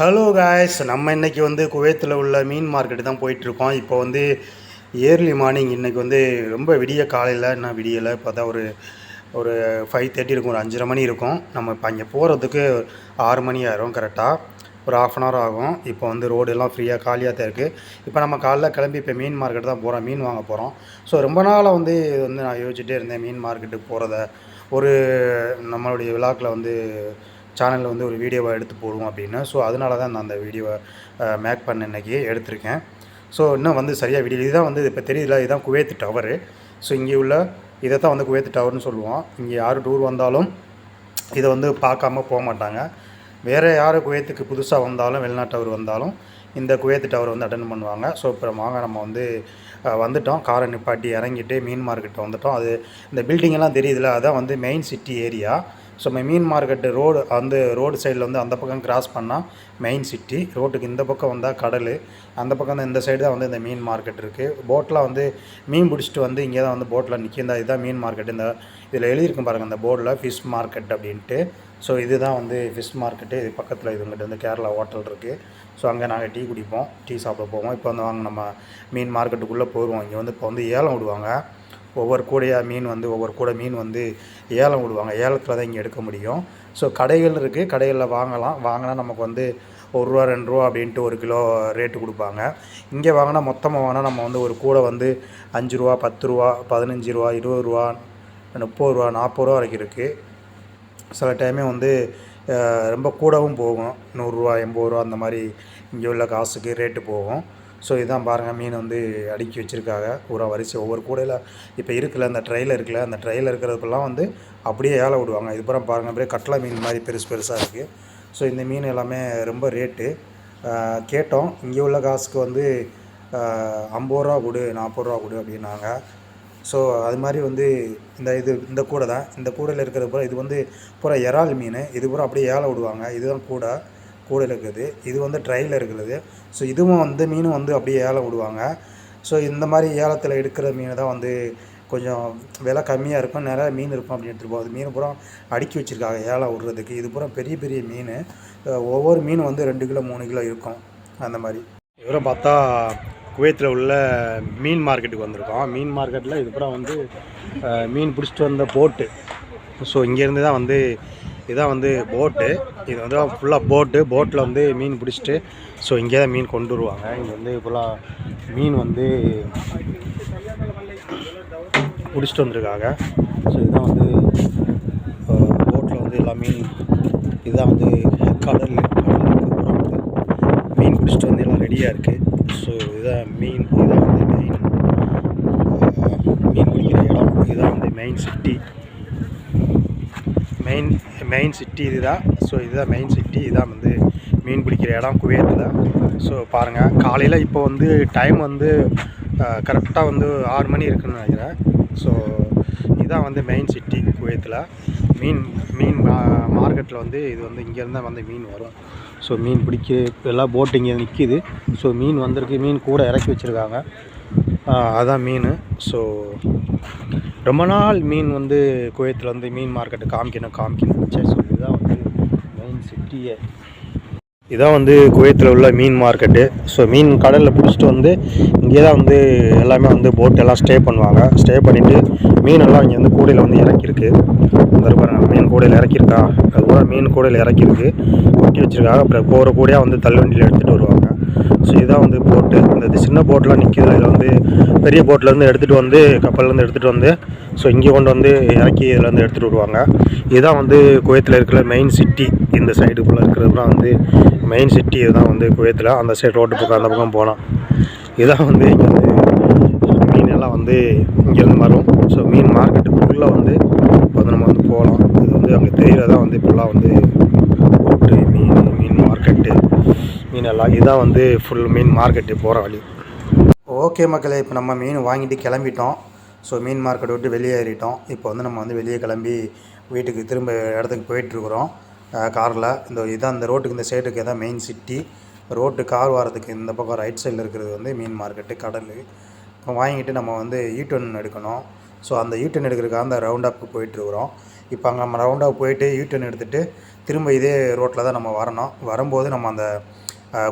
Hello guys நம்ம இன்றைக்கி வந்து குவைத்தில் உள்ள மீன் மார்க்கெட்டு தான் போயிட்டுருக்கோம். இப்போ வந்து ஏர்லி மார்னிங் இன்றைக்கி வந்து ரொம்ப விடிய காலையில் என்ன விடியலை? பார்த்தா ஒரு ஒரு ஃபைவ் தேர்ட்டி இருக்கும் ஒரு அஞ்சரை மணி இருக்கும். நம்ம இப்போ அங்கே போகிறதுக்கு ஆறு மணி ஆயிரும் கரெக்டாக ஒரு ஆஃப் அன் ஹவர் ஆகும். இப்போ வந்து ரோடு எல்லாம் ஃப்ரீயாக காலியாக தான் இருக்குது இப்போ நம்ம காலைல கிளம்பி இப்போ மீன் மார்க்கெட் தான் போகிறோம் மீன் வாங்க போகிறோம் ஸோ ரொம்ப நாளாக வந்து இது வந்து நான் யோசிச்சுட்டே இருந்தேன் மீன் மார்க்கெட்டுக்கு போகிறத ஒரு நம்மளுடைய விழாக்கில் வந்து சேனலில் வந்து ஒரு வீடியோவை எடுத்து போடுவோம் அப்படின்னு. ஸோ அதனால தான் நான் அந்த வீடியோவை மேக் பண்ண இன்னைக்கு எடுத்திருக்கேன். ஸோ இன்னும் வந்து சரியாக வீடியோ இதுதான் வந்து இப்போ தெரியல இதுதான் குவேத்து டவரு ஸோ இங்கே உள்ள இதை தான் வந்து குவேத்து டவர்னு சொல்லுவோம். இங்கே யார் டூர் வந்தாலும் இதை வந்து பார்க்காம போக மாட்டாங்க. வேறு யார் குவைத்துக்கு புதுசாக வந்தாலும் வெளிநாட்டவர் வந்தாலும் இந்த குவேத்து டவர் வந்து அட்டன் பண்ணுவாங்க. ஸோ இப்போ வாங்க நம்ம வந்து வந்துட்டோம். காரை நிப்பாட்டி இறங்கிட்டு மீன் மார்க்கெட்டை வந்துட்டோம். அது இந்த பில்டிங்கெல்லாம் எல்லாம் தெரியுதுல வந்து மெயின் சிட்டி ஏரியா ஸோ மீன் மார்க்கெட்டு ரோடு அந்த ரோடு சைடில் வந்து அந்த பக்கம் கிராஸ் பண்ணால் மெயின் சிட்டி ரோட்டுக்கு இந்த பக்கம் வந்தால் கடல். அந்த பக்கம் தான் இந்த சைடு தான் வந்து இந்த மீன் மார்க்கெட் இருக்குது போட்டில் வந்து மீன் பிடிச்சிட்டு வந்து இங்கே தான் வந்து போட்டில் நிற்கிந்தா இதுதான் மீன் மார்க்கெட் இந்த இதில் எழுதியிருக்கும் பாருங்கள் இந்த போர்டில் ஃபிஷ் மார்க்கெட் அப்படின்ட்டு. ஸோ இதுதான் வந்து ஃபிஷ் மார்க்கெட்டு இது பக்கத்தில் இதுங்கிட்ட வந்து கேரளா ஹோட்டல் இருக்குது ஸோ அங்கே நாங்கள் டீ குடிப்போம் டீ சாப்பிட போவோம். இப்போ வந்து வாங்க நம்ம மீன் மார்க்கெட்டுக்குள்ளே போயிடுவோம் இங்கே வந்து இப்போ வந்து ஏலம் விடுவாங்க. ஒவ்வொரு கூடையாக மீன் வந்து ஒவ்வொரு கூடை மீன் வந்து ஏலம் விடுவாங்க. ஏலத்தில் தான் இங்கே எடுக்க முடியும். ஸோ கடைகள் இருக்குது கடைகளில் வாங்கலாம். வாங்கினா நமக்கு வந்து ஒரு ரூபா ரெண்டு ரூபா அப்படின்ட்டு ஒரு கிலோ ரேட்டு கொடுப்பாங்க. இங்கே வாங்கினா மொத்தமாக வாங்கினா நம்ம வந்து ஒரு கூடை வந்து அஞ்சு ரூபா பத்து ரூபா பதினஞ்சு ரூபா இருபது ரூபா முப்பது ரூபா நாற்பது ரூபா வரைக்கும் இருக்குது சில டைமே வந்து ரொம்ப கூடவும் போகும். நூறுரூவா எண்பது ரூபா அந்த மாதிரி இங்கே உள்ள காசுக்கு ரேட்டு போகும். ஸோ இதுதான் பாருங்கள் மீன் வந்து அடுக்கி வச்சுருக்காங்க. பூரா வரிசை ஒவ்வொரு கூடையில் இப்போ இருக்குல்ல அந்த ட்ரையில் இருக்குல்ல அந்த ட்ரையில் இருக்கிறதுக்கெல்லாம் வந்து அப்படியே ஏழை விடுவாங்க. இது பாருங்கள் அப்படியே கட்லா மீன் மாதிரி பெருசு பெருசாக இருக்குது ஸோ இந்த மீன் எல்லாமே ரொம்ப ரேட்டு கேட்டோம். இங்கே உள்ள காசுக்கு வந்து ஐம்பது ரூபா கொடு நாற்பது ரூபா கொடு அப்படின்னாங்க. ஸோ அது மாதிரி வந்து இந்த இது இந்த கூடை தான். இந்த கூடையில் இருக்கிறது பூரா இது வந்து பூரா இறால் மீன். இது பூரா அப்படியே ஏல விடுவாங்க. இதுதான் கூடை. கூட இருக்குது. இது வந்து ட்ரையில் இருக்கிறது ஸோ இதுவும் வந்து மீனும் வந்து அப்படியே ஏலம் விடுவாங்க. ஸோ இந்த மாதிரி ஏலத்தில் எடுக்கிற மீன் தான் வந்து கொஞ்சம் விலை கம்மியாக இருக்கும். நிறைய மீன் இருக்கும் அப்படின்னு எடுத்துகிட்டு போகும் அது மீன் பூரா அடுக்கி வச்சுருக்காங்க ஏலம் விடுறதுக்கு. இது பூரா பெரிய பெரிய மீன். ஒவ்வொரு மீன் வந்து ரெண்டு கிலோ மூணு கிலோ இருக்கும். அந்த மாதிரி. இவரை பார்த்தா குவைத்தில் உள்ள மீன் மார்க்கெட்டுக்கு வந்திருக்கோம் மீன் மார்க்கெட்டில் இது பூரா வந்து மீன் பிடிச்சிட்டு வந்த போட்டு ஸோ இங்கேருந்து தான் வந்து இதான் வந்து போட்டு இது வந்து ஃபுல்லாக போட்டு போட்டில் வந்து மீன் பிடிச்சிட்டு ஸோ இங்கே தான் மீன் கொண்டு வருவாங்க. இங்கே வந்து ஃபுல்லாக மீன் வந்து பிடிச்சிட்டு வந்திருக்காங்க. ஸோ இதுதான் வந்து போட்டில் வந்து எல்லா மீன் இதுதான் வந்து கடல் கடல் அப்புறம் வந்து மீன் பிடிச்சிட்டு வந்து எல்லாம் ரெடியாக இருக்குது ஸோ இதுதான் மீன் இதுதான் வந்து மெயின் மீன் பிடிக்கிற இடம். இதுதான் வந்து main city main main city இதுதான். ஸோ இதுதான் மெயின் சிட்டி இதுதான் வந்து மீன் பிடிக்கிற இடம் குவைத்தில் ஸோ பாருங்கள் காலையில் இப்போ வந்து டைம் வந்து கரெக்டாக வந்து ஆறு மணி இருக்குன்னு நினைக்கிறேன். ஸோ இதுதான் வந்து மெயின் சிட்டி குவைத்தில். மீன் மீன் மார்க்கெட்டில் வந்து இது வந்து இங்கேருந்து தான் வந்து மீன் வரும். ஸோ மீன் பிடிக்க எல்லாம் போட்டு இங்கே நிற்கிது ஸோ மீன் வந்திருக்கு. மீன் கூட இறக்கி வச்சுருக்காங்க. அதான் மீன். ஸோ ரொம்ப நாள் மீன் வந்து குவைத்தில் வந்து மீன் மார்க்கெட்டு காமிக்கணும் காமிக்கணும் சரி ஸோ இதுதான் வந்து மெயின் சிட்டியே இதான் வந்து குவைத்தில் உள்ள மீன் மார்க்கெட்டு ஸோ மீன் கடலில் பிடிச்சிட்டு வந்து இங்கே தான் வந்து எல்லாமே வந்து போட் எல்லாம் ஸ்டே பண்ணுவாங்க. ஸ்டே பண்ணிவிட்டு மீன் எல்லாம் இங்கே வந்து கூடையில் வந்து இறக்கிருக்கு இந்த மீன் கூடையில் இறக்கியிருக்கா? அது கூட மீன் கூடையில் இறக்கியிருக்கு. ஒட்டி வச்சுருக்காங்க. அப்புறம் போகிற கூடையாக வந்து தள்ளுவண்டியில் எடுத்துகிட்டு வருவாங்க. ஸோ இதான் வந்து போட்டு இந்த இது சின்ன போட்டெலாம் நிற்கிது இதில் வந்து பெரிய போட்லேருந்து எடுத்துகிட்டு வந்து கப்பல்லேருந்து எடுத்துகிட்டு வந்து ஸோ இங்கே கொண்டு வந்து இறக்கி இதில் வந்து எடுத்துகிட்டு வருவாங்க. இதுதான் வந்து குவைத்தில் இருக்கிற மெயின் சிட்டி இந்த சைடுக்குள்ளே இருக்கிறதுலாம் வந்து மெயின் சிட்டி இதுதான் வந்து குவைத்தில். அந்த சைடு ரோட்டு பக்கம் அந்த பக்கம் போனால் இதான் வந்து இங்கே வந்து மீன் எல்லாம் வந்து இங்கேருந்து வரும் ஸோ மீன் மார்க்கெட்டுக்குள்ளே வந்து இப்போ வந்து நம்ம வந்து போகலாம். இது வந்து அங்கே தெரியறதா வந்து இப்போல்லாம் வந்து போட்டு மீன் மீன் மார்க்கெட்டு மீன் எல்லாம் இதுதான் வந்து ஃபுல் மீன் மார்க்கெட்டு போகிற வழி. ஓகே மக்களே இப்போ நம்ம மீன் வாங்கிட்டு கிளம்பிட்டோம். ஸோ மீன் மார்க்கெட் விட்டு வெளியேறிட்டோம். இப்போ வந்து நம்ம வந்து வெளியே கிளம்பி வீட்டுக்கு திரும்ப இடத்துக்கு போயிட்டுருக்குறோம் காரில் இந்த இதான் இந்த ரோட்டுக்கு இந்த சைடுக்கு தான் மெயின் சிட்டி ரோட்டு கார் வரதுக்கு இந்த பக்கம் ரைட் சைடில் இருக்கிறது வந்து மீன் மார்க்கெட்டு கடல். இப்போ வாங்கிட்டு நம்ம வந்து யூட்டன் எடுக்கணும். ஸோ அந்த யூட்டர்ன் எடுக்கிறதுக்காக அந்த ரவுண்ட் அப்புக்கு போயிட்டுருக்குறோம் இப்போ அங்கே நம்ம ரவுண்டாக போயிட்டு யூட்டர்ன் எடுத்துகிட்டு திரும்ப இதே ரோட்டில் தான் நம்ம வரணும். வரும்போது நம்ம அந்த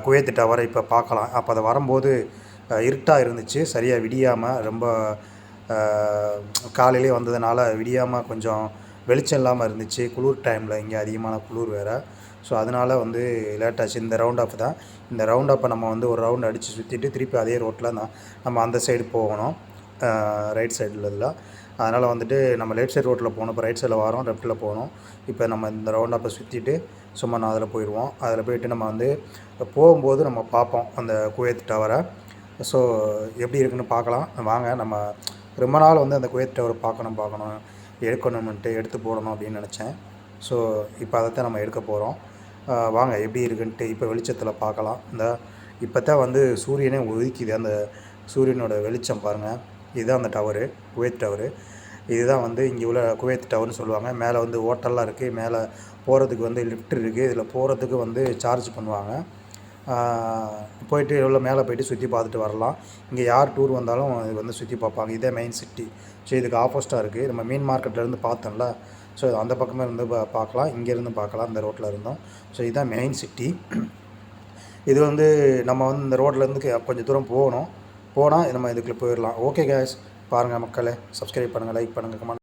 குவைத்து டவரை இப்போ பார்க்கலாம். அப்போ அதை வரும்போது இருட்டாக இருந்துச்சு. சரியாக விடியாமல் ரொம்ப காலையிலே வந்ததுனால விடியாமல் கொஞ்சம் வெளிச்சம் இல்லாமல் இருந்துச்சு. குளிர் டைமில் இங்கே அதிகமான குளிர் வேறு. ஸோ அதனால் வந்து லேட்டாச்சு இந்த ரவுண்ட் ஆஃப் தான். இந்த ரவுண்ட் அப்போ நம்ம வந்து ஒரு ரவுண்ட் அடித்து சுற்றிட்டு திருப்பி அதே ரோட்டில் தான் நம்ம அந்த சைடு போகணும். ரைட் சைடில் இல்லை அதனால் வந்துட்டு நம்ம லெஃப்ட் சைடு ரோட்டில் போகணும். இப்போ ரைட் சைடில் வரோம் லெஃப்ட்டில் போகணும். இப்போ நம்ம இந்த ரவுண்ட் அப்போ சுற்றிட்டு சும்மா நான் அதில் போயிடுவோம் அதில் போயிட்டு நம்ம வந்து போகும்போது நம்ம பார்ப்போம் அந்த குவைத் டவரை ஸோ எப்படி இருக்குன்னு பார்க்கலாம். வாங்க நம்ம ரொம்ப நாள் வந்து அந்த குவைத் டவர் பார்க்கணும் பார்க்கணும். எடுக்கணும்ன்ட்டு எடுத்து போடணும் அப்படின்னு நினச்சேன். ஸோ இப்போ அதைத்தான் நம்ம எடுக்க போகிறோம் வாங்க எப்படி இருக்குன்ட்டு இப்போ வெளிச்சத்தில் பார்க்கலாம். இந்த இப்போ தான் வந்து சூரியனே உதிக்குது. அந்த சூரியனோட வெளிச்சம் பாருங்கள் இதுதான் அந்த டவரு குவைத் டவரு. இதுதான் வந்து இங்கே உள்ள குவைத் டவர்னு சொல்லுவாங்க. மேலே வந்து ஹோட்டல்லாம் இருக்குது மேலே போகிறதுக்கு வந்து லிஃப்ட் இருக்குது இதில் போகிறதுக்கு வந்து சார்ஜ் பண்ணுவாங்க. போயிட்டு எவ்வளோ மேலே போயிட்டு சுற்றி பார்த்துட்டு வரலாம். இங்கே யார் டூர் வந்தாலும் இது வந்து சுற்றி பார்ப்பாங்க. இதே மெயின் சிட்டி. ஸோ இதுக்கு ஆப்போசிட்டாக இருக்குது நம்ம மீன் மார்க்கெட்லேருந்து பார்த்தோம்ல. ஸோ அந்த பக்கமே இருந்து பா பார்க்கலாம். இங்கேருந்து பார்க்கலாம். இந்த ரோட்டில் இருந்தோம். ஸோ இதுதான் மெயின் சிட்டி. இது வந்து நம்ம வந்து இந்த ரோட்லேருந்து கொஞ்சம் தூரம் போகணும். போனால் நம்ம இதுக்குள்ளே போயிடலாம். ஓகே கேஸ் பாருங்கள் மக்களை. சப்ஸ்கிரைப் பண்ணுங்கள் லைக் பண்ணுங்கள் கமெண்ட்